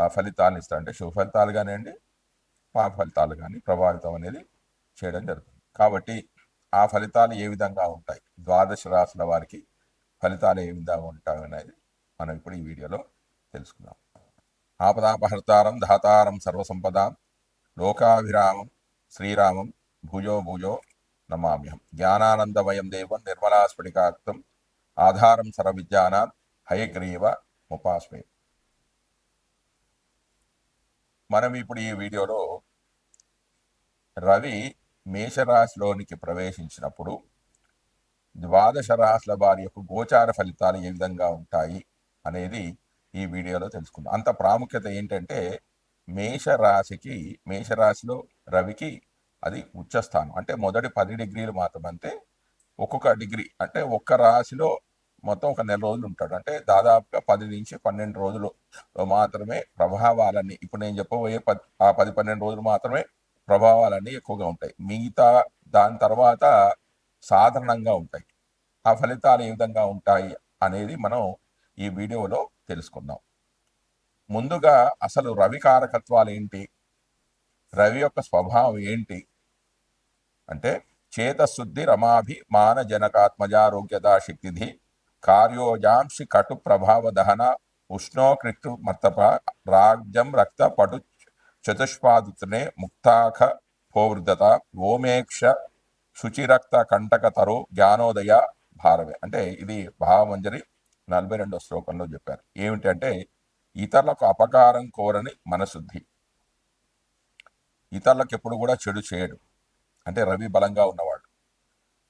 ఆ ఫలితాలను ఇస్తా అంటే శుభ ఫలితాలు కానివ్వండి పాప ఫలితాలు కానీ ప్రభావితం అనేది చేయడం జరుగుతుంది. కాబట్టి ఆ ఫలితాలు ఏ విధంగా ఉంటాయి? ద్వాదశ రాసుల వారికి ఫలితాలు ఏ విధంగా ఉంటాయి అనేది మనం ఇప్పుడు ఈ వీడియోలో తెలుసుకుందాం. ఆపదాపహర్తారం ధాతారం సర్వసంపదాం లోకాభిరామం శ్రీరామం భుజో భుజో నమామ్యహం. జ్ఞానానందమయం దేవం నిర్మలాస్ఫటికాక్తం ఆధారం సర్వవిద్యానాం హయగ్రీవ ఉపాస్మే మనం ఇప్పుడు ఈ వీడియోలో రవి మేషరాశిలోనికి ప్రవేశించినప్పుడు ద్వాదశ రాశుల వారి యొక్క గోచార ఫలితాలు ఏ విధంగా ఉంటాయి అనేది ఈ వీడియోలో తెలుసుకుందాం. అంత ప్రాముఖ్యత ఏంటంటే మేషరాశికి మేషరాశిలో రవికి అది ఉచ్చస్థానం. అంటే మొదటి పది డిగ్రీలు మాత్రం అంతే ఒక్కొక్క డిగ్రీ అంటే ఒక్క రాశిలో మొత్తం ఒక నెల రోజులు ఉంటాడు. అంటే దాదాపుగా పది నుంచి పన్నెండు రోజులు మాత్రమే ప్రభావాలన్నీ ఇప్పుడు నేను చెప్పబోయే పది ఆ పది పన్నెండు రోజులు మాత్రమే ప్రభావాలన్నీ ఎక్కువగా ఉంటాయి. మిగతా దాని తర్వాత సాధారణంగా ఉంటాయి. ఆ ఫలితాలు ఏ విధంగా ఉంటాయి అనేది మనం ఈ వీడియోలో తెలుసుకుందాం. ముందుగా అసలు రవి కారకత్వాలు ఏంటి? రవి యొక్క స్వభావం ఏంటి? అంటే చేతశుద్ధి రమాభి మానజనకాత్మజారోగ్యత శక్తిధి కార్యోజాంశి కటు ప్రభావ దహన ఉష్ణోకృక్తు మర్తప రాజ్యం రక్త పటు చతుష్పాదుతనే ముక్తాఖ పోవృద్ధత ఓమేక్ష శుచిరక్త కంటక తరు జ్ఞానోదయ భారవే. అంటే ఇది భావమంజరి నలభై రెండో శ్లోకంలో చెప్పారు. ఏమిటంటే ఇతరులకు అపకారం కోరని మనశుద్ధి. ఇతరులకు ఎప్పుడు కూడా చెడు చేయడు. అంటే రవి బలంగా ఉన్నవాడు.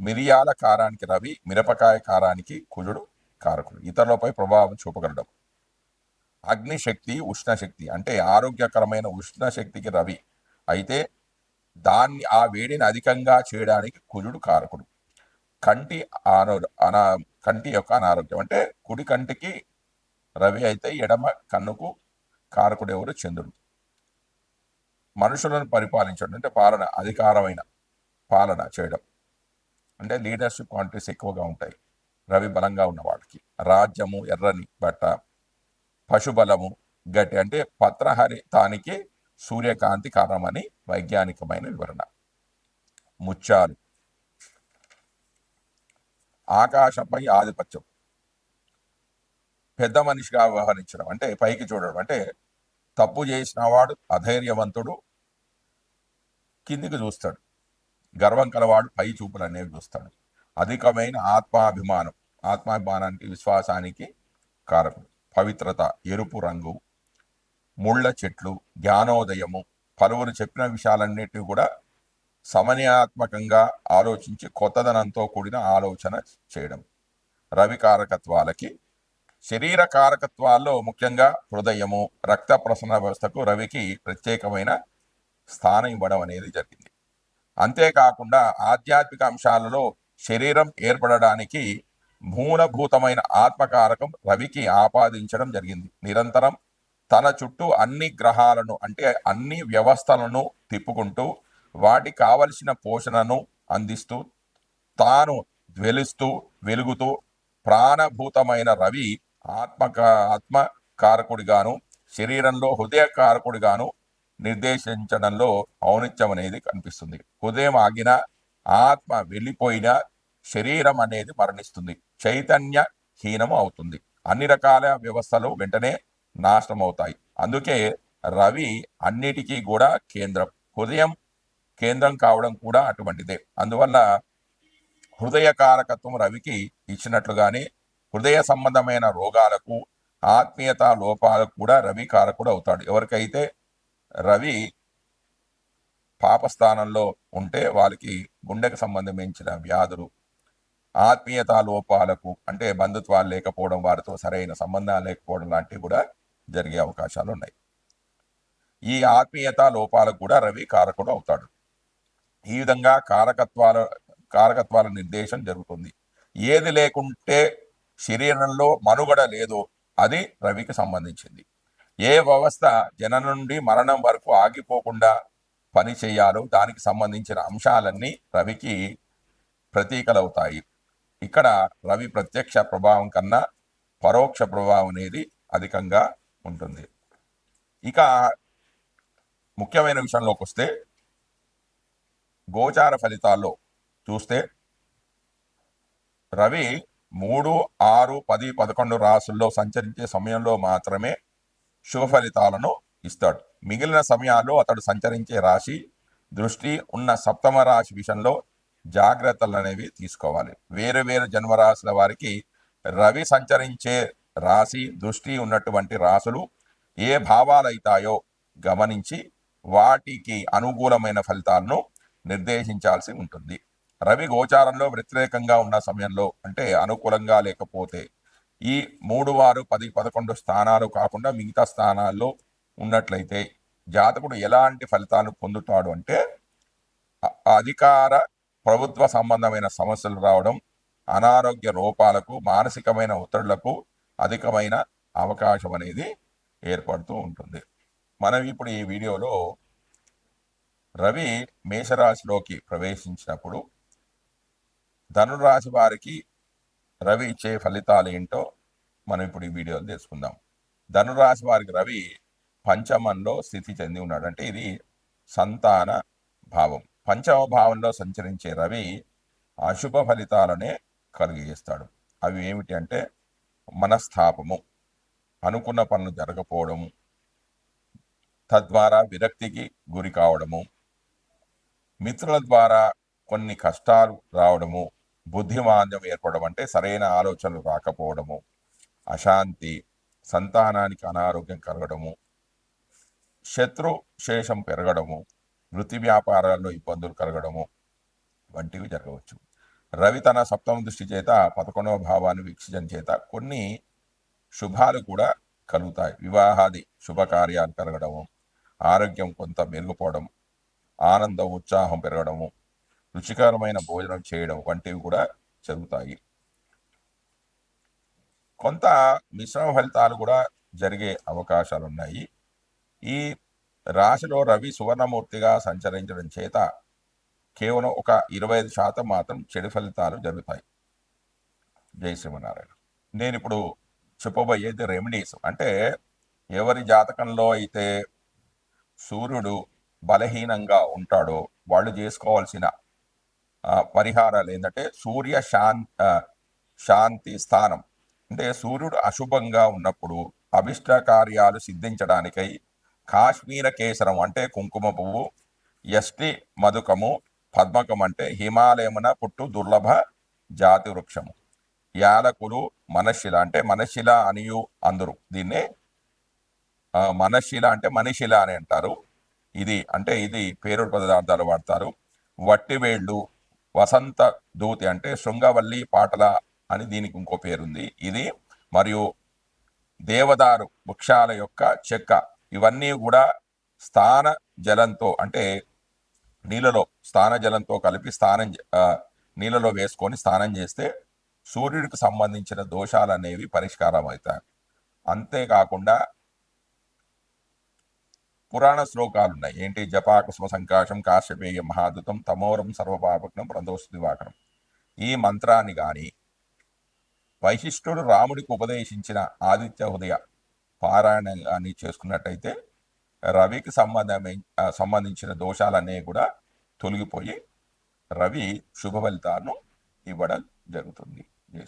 మిరియాల కారానికి రవి మిరపకాయ కారానికి కుజుడు కారకుడు. ఇతరులపై ప్రభావం చూపగలడం. అగ్నిశక్తి ఉష్ణశక్తి అంటే ఆరోగ్యకరమైన ఉష్ణశక్తికి రవి. అయితే దాన్ని ఆ వేడిని అధికంగా చేయడానికి కుజుడు కారకుడు. కంటి ఆరో అనా కంటి యొక్క అనారోగ్యం అంటే కుడి కంటికి రవి అయితే ఎడమ కన్నుకు కారకుడు ఎవరు? చంద్రుడు. మనుషులను పరిపాలించడం అంటే పాలన అధికారమైన పాలన చేయడం. అంటే లీడర్షిప్ క్వాంటిటీస్ ఎక్కువగా ఉంటాయి. రవి బలంగా ఉన్నవాడికి రాజ్యము ఎర్రని బట్ట పశుబలము గట్టి అంటే పత్రహరి తానికి సూర్యకాంతి కారణమని వైజ్ఞానికమైన వివరణ. ముత్యాలు. ఆకాశంపై ఆధిపత్యం. పెద్ద మనిషిగా వ్యవహరించడం అంటే పైకి చూడడం అంటే తప్పు చేసిన వాడు అధైర్యవంతుడు కిందికి చూస్తాడు. గర్వం కలవాడు పై చూపులు అనేవి చూస్తాడు. అధికమైన ఆత్మాభిమానం ఆత్మాభిమానానికి విశ్వాసానికి కారకుడు. పవిత్రత ఎరుపు రంగు ముళ్ళ చెట్లు జ్ఞానోదయము పలువురు చెప్పిన విషయాలన్నిటిని కూడా సమన్యాత్మకంగా ఆలోచించి కొత్తదనంతో కూడిన ఆలోచన చేయడం. రవి కారకత్వాలకి శరీర కారకత్వాల్లో ముఖ్యంగా హృదయము రక్త ప్రసరణ వ్యవస్థకు రవికి ప్రత్యేకమైన స్థానం ఇవ్వడం అనేది జరిగింది. అంతేకాకుండా ఆధ్యాత్మిక అంశాలలో శరీరం ఏర్పడడానికి మూలభూతమైన ఆత్మకారకం రవికి ఆపాదించడం జరిగింది. నిరంతరం తన చుట్టూ అన్ని గ్రహాలను అంటే అన్ని వ్యవస్థలను తిప్పుకుంటూ వాటికి కావలసిన పోషణను అందిస్తూ తాను జ్వలిస్తూ వెలుగుతూ ప్రాణభూతమైన రవి ఆత్మక ఆత్మకారకుడిగాను శరీరంలో హృదయకారకుడిగాను నిర్దేశించడంలో ఔనిత్యం అనేది కనిపిస్తుంది. హృదయం ఆగిన ఆత్మ వెళ్ళిపోయిన శరీరం అనేది మరణిస్తుంది. చైతన్య హీనం అవుతుంది. అన్ని రకాల వ్యవస్థలు వెంటనే నాశనం అవుతాయి. అందుకే రవి అన్నిటికీ కూడా కేంద్రం. హృదయం కేంద్రం కావడం కూడా అటువంటిదే. అందువల్ల హృదయ కారకత్వం రవికి ఇచ్చినట్లుగానే హృదయ సంబంధమైన రోగాలకు ఆత్మీయత లోపాలకు కూడా రవి కారకుడు అవుతాడు. ఎవరికైతే రవి పాపస్థానంలో ఉంటే వాళ్ళకి గుండెకు సంబంధించిన వ్యాధులు ఆత్మీయత లోపాలకు అంటే బంధుత్వాలు లేకపోవడం వారితో సరైన సంబంధాలు లేకపోవడం లాంటివి కూడా జరిగే అవకాశాలు ఉన్నాయి. ఈ ఆత్మీయత లోపాలకు కూడా రవి కారకుడు అవుతాడు. ఈ విధంగా కారకత్వాల కారకత్వాల నిర్దేశం జరుగుతుంది. ఏది లేకుంటే శరీరంలో మనుగడ లేదో అది రవికి సంబంధించింది. ఏ వ్యవస్థ జనం నుండి మరణం వరకు ఆగిపోకుండా పని చేయాలో దానికి సంబంధించిన అంశాలన్నీ రవికి ప్రతీకలవుతాయి. ఇక్కడ రవి ప్రత్యక్ష ప్రభావం కన్నా పరోక్ష ప్రభావం అనేది అధికంగా ఉంటుంది. ఇక ముఖ్యమైన విషయంలోకి వస్తే గోచార ఫలితాల్లో చూస్తే రవి మూడు ఆరు పది పదకొండు రాసుల్లో సంచరించే సమయంలో మాత్రమే శుభ ఫలితాలను ఇస్తాడు. మిగిలిన సమయాల్లో అతడు సంచరించే రాశి దృష్టి ఉన్న సప్తమ రాశి విషయంలో జాగ్రత్తలు అనేవి తీసుకోవాలి. వేరు వేరు జన్మరాశుల వారికి రవి సంచరించే రాశి దృష్టి ఉన్నటువంటి రాసులు ఏ భావాలైతాయో గమనించి వాటికి అనుకూలమైన ఫలితాలను నిర్దేశించాల్సి ఉంటుంది. రవి గోచారంలో వ్యతిరేకంగా ఉన్న సమయంలో అంటే అనుకూలంగా లేకపోతే ఈ మూడు వారు పది పదకొండు స్థానాలు కాకుండా మిగతా స్థానాల్లో ఉన్నట్లయితే జాతకుడు ఎలాంటి ఫలితాలు పొందుతాడు అంటే అధికార ప్రభుత్వ సంబంధమైన సమస్యలు రావడం అనారోగ్య రూపాలకు మానసికమైన ఒత్తిళ్ళకు అధికమైన అవకాశం అనేది ఏర్పడుతూ ఉంటుంది. మనం ఇప్పుడు ఈ వీడియోలో రవి మేషరాశిలోకి ప్రవేశించినప్పుడు ధనురాశి వారికి రవి ఇచ్చే ఫలితాలు ఏంటో మనం ఇప్పుడు ఈ వీడియోలు తెలుసుకుందాం. ధనురాశి వారికి రవి పంచమంలో స్థితి చెంది ఉన్నాడు. అంటే ఇది సంతాన భావం. పంచమ భావంలో సంచరించే రవి అశుభ ఫలితాలనే కలిగజేస్తాడు అవి ఏమిటి అంటే మనస్తాపము అనుకున్న పనులు జరగకపోవడము తద్వారా విరక్తికి గురి కావడము మిత్రుల ద్వారా కొన్ని కష్టాలు రావడము బుద్ధిమాంద్యం ఏర్పడడం అంటే సరైన ఆలోచనలు రాకపోవడము అశాంతి సంతానానికి అనారోగ్యం కలగడము శత్రు శేషం పెరగడము వృత్తి వ్యాపారాల్లో ఇబ్బందులు కలగడము వంటివి జరగవచ్చు. రవి తన సప్తమ దృష్టి చేత పదకొండవ భావాన్ని వీక్షించడం చేత కొన్ని శుభాలు కూడా కలుగుతాయి. వివాహాది శుభకార్యాలు కలగడము ఆరోగ్యం కొంత మెరుగుపోవడం ఆనందం ఉత్సాహం పెరగడము రుచికరమైన భోజనం చేయడం వంటివి కూడా జరుగుతాయి. కొంత మిశ్రమ ఫలితాలు కూడా జరిగే అవకాశాలు ఉన్నాయి ఈ రాశిలో రవి సువర్ణమూర్తిగా సంచరించడం చేత కేవలం ఒక ఇరవై ఐదు శాతం మాత్రం చెడు ఫలితాలు జరుగుతాయి. జై శ్రీమనారాయణ నేను ఇప్పుడు చెప్పబోయేది రెమెడీస్. అంటే ఎవరి జాతకంలో అయితే సూర్యుడు బలహీనంగా ఉంటాడో వాళ్ళు చేసుకోవాల్సిన పరిహారాలు ఏంటంటే సూర్య శాన్ శాంతి స్థానం. అంటే సూర్యుడు అశుభంగా ఉన్నప్పుడు అభిష్ట కార్యాలు సిద్ధించడానికై కాశ్మీర కేసరం అంటే కుంకుమ పువ్వు ఎస్టి మధుకము పద్మకం అంటే హిమాలయమున పుట్టు దుర్లభ జాతి వృక్షము. యాలకులు మనశిల అంటే మనశిల అనియు అందరు. దీన్నే మనశిల అంటే మనిషిల అని అంటారు. ఇది అంటే ఇది పేరుడు పదార్థాలు వాడతారు. వట్టివేళ్ళు వసంత దూతి అంటే శృంగవల్లి పాటల అని దీనికి ఇంకో పేరుంది. ఇది మరియు దేవదారు వృక్షాల యొక్క చెక్క. ఇవన్నీ కూడా స్థాన జలంతో అంటే నీళ్ళలో స్నాన జలంతో కలిపి స్నానం నీళ్ళలో వేసుకొని స్నానం చేస్తే సూర్యుడికి సంబంధించిన దోషాలు అనేవి పరిష్కారం అవుతాయి అంతేకాకుండా పురాణ శ్లోకాలు ఉన్నాయి ఏంటి? జపాకుస్మ సంకాశం కాశ్యపేయ మహాదుతం తమోరం సర్వపాపగ్నం ప్రదోష దివాకరం. ఈ మంత్రాన్ని కానీ వైశిష్ఠుడు రాముడికి ఉపదేశించిన ఆదిత్య హృదయ పారాయణ కానీ చేసుకున్నట్టయితే రవికి సంబంధమై సంబంధించిన దోషాలన్నీ కూడా తొలగిపోయి రవి శుభ ఫలితాలను ఇవ్వడం జరుగుతుంది. జయ